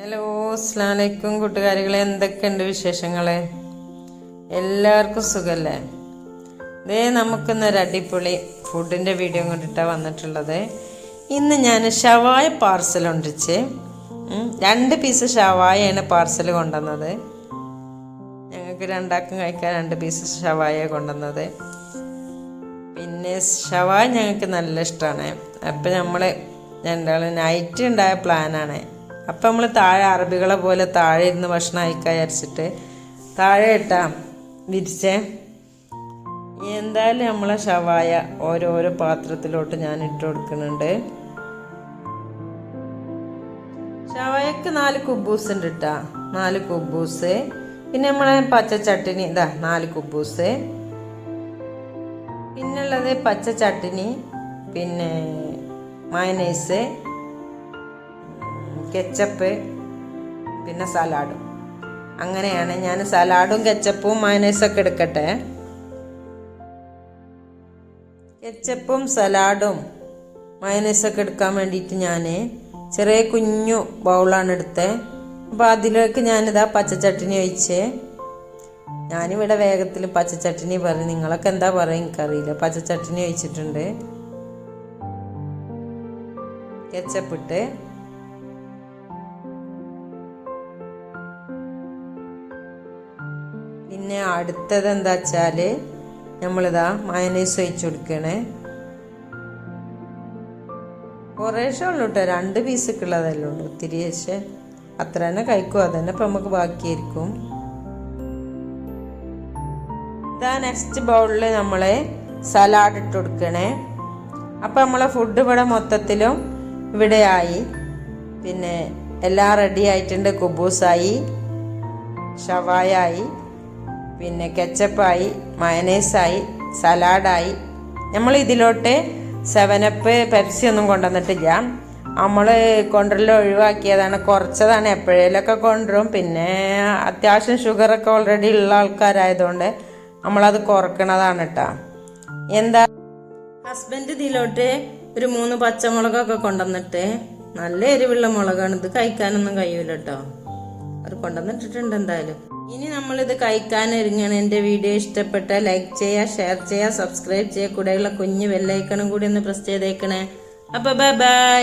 Hello അസ്ലാമലൈക്കും കൂട്ടുകാരികളെ. എന്തൊക്കെയുണ്ട് വിശേഷങ്ങളെ? എല്ലാവർക്കും സുഖല്ലേ? ഇതേ നമുക്കിന്നൊരു അടിപൊളി ഫുഡിന്റെ വീഡിയോ കൊണ്ടിട്ടാണ് വന്നിട്ടുള്ളത്. ഇന്ന് ഞാൻ ഷവായ പാർസൽ ഉണ്ടിച്ച്. രണ്ട് പീസ് ഷവായാണ് പാർസൽ കൊണ്ടുവന്നത്. ഞങ്ങൾക്ക് രണ്ടാക്കും കഴിക്കാൻ രണ്ട് പീസ് ഷവായ കൊണ്ടുവന്നത്. പിന്നെ ഷവായ ഞങ്ങൾക്ക് നല്ല ഇഷ്ടമാണ് അപ്പം നമ്മൾ രണ്ടാളും നൈറ്റ് ഉണ്ടായ പ്ലാനാണ് അപ്പം നമ്മൾ താഴെ അറബികളെ പോലെ താഴെ ഇരുന്ന് ഭക്ഷണം കഴിക്കാൻ വിചാരിച്ചിട്ട് താഴെ ഇട്ടാ വിരിച്ചേ. എന്തായാലും നമ്മളെ ഷവായ ഓരോരോ പാത്രത്തിലോട്ട് ഞാൻ ഇട്ട് കൊടുക്കുന്നുണ്ട്. ഷവായക്ക് നാല് കുബൂസ് ഉണ്ട് കേട്ടാ നാല് കുബൂസ്. പിന്നെ നമ്മളെ പച്ച ചട്ടിനി ഇതാ നാല് കുബൂസ്. പിന്നുള്ളത് പച്ച ചട്ടിനി പിന്നെ മയനൈസ്. കെച്ചപ്പ് പിന്നെ സലാഡും. അങ്ങനെയാണ് ഞാൻ സലാഡും കെച്ചപ്പും മയനൈസൊക്കെ എടുക്കട്ടെ. കെച്ചപ്പും സലാഡും മയനൈസൊക്കെ എടുക്കാൻ വേണ്ടിയിട്ട് ഞാൻ ചെറിയ കുഞ്ഞു ബൗളാണ് എടുത്തത് അപ്പോൾ അതിലേക്ക് ഞാനിതാ പച്ചച്ചട്ടിനി ഒഴിച്ച് ഞാനിവിടെ വേഗത്തിൽ പച്ചച്ചട്ടിനി പറയും. നിങ്ങളൊക്കെ എന്താ പറയുക എനിക്കറിയില്ല. പച്ചച്ചട്ടിനി ഒഴിച്ചിട്ടുണ്ട്. കെച്ചപ്പിട്ട് പിന്നെ അടുത്തത് എന്താ വെച്ചാൽ നമ്മളിതാ മയനീസ് ഒഴിച്ചു കൊടുക്കണേ. കുറേശ്ശേ ഉള്ളൂ കേട്ടോ രണ്ട് പീസൊക്കെയുള്ളതല്ലേ ഉള്ളൂ. ഒത്തിരി പക്ഷേ അത്ര തന്നെ കഴിക്കും. അതന്നെ ഇപ്പം നമുക്ക് ബാക്കിയായിരിക്കും. ഇതാ നെക്സ്റ്റ് ബൗളിൽ നമ്മൾ സലാഡ് ഇട്ട് കൊടുക്കണേ. അപ്പം നമ്മളെ ഫുഡ് ഇവിടെ മൊത്തത്തിലും ഇവിടെ ആയി പിന്നെ എല്ലാം റെഡി ആയിട്ടുണ്ട്. കുബൂസായി ഷവായായി. പിന്നെ കെച്ചപ്പായി മയനേസായി സലാഡായി. നമ്മൾ ഇതിലോട്ട് സെവനപ്പ് പെപ്സി ഒന്നും കൊണ്ടുവന്നിട്ടില്ല. നമ്മൾ കൊണ്ടുവരൽ ഒഴിവാക്കിയതാണ്. കുറച്ചതാണ്. എപ്പോഴേലൊക്കെ കൊണ്ടുവരും. പിന്നെ അത്യാവശ്യം ഷുഗറൊക്കെ ഓൾറെഡി ഉള്ള ആൾക്കാരായതുകൊണ്ട് നമ്മളത് കുറക്കണതാണ് കേട്ടോ എന്താ? ഹസ്ബൻഡ് ഇതിലോട്ട് ഒരു മൂന്ന് പച്ചമുളകൊക്കെ കൊണ്ടുവന്നിട്ട് നല്ല എരിവുള്ള മുളകാണ്. ഇത് കഴിക്കാനൊന്നും കഴിയൂല കേട്ടോ അത് കൊണ്ടുവന്നിട്ടിട്ടുണ്ട് എന്തായാലും. ഇനി നമ്മളിത് കഴിക്കാൻ ഒരുങ്ങണം എന്റെ വീഡിയോ ഇഷ്ടപ്പെട്ട ലൈക്ക് ചെയ്യുക ഷെയർ ചെയ്യുക സബ്സ്ക്രൈബ് ചെയ്യുക കൂടെയുള്ള കുഞ്ഞു വെല്ലൈക്കണും കൂടി ഒന്ന് പ്രസ് ചെയ്തേക്കണേ. അപ്പൊ ബൈ ബൈ.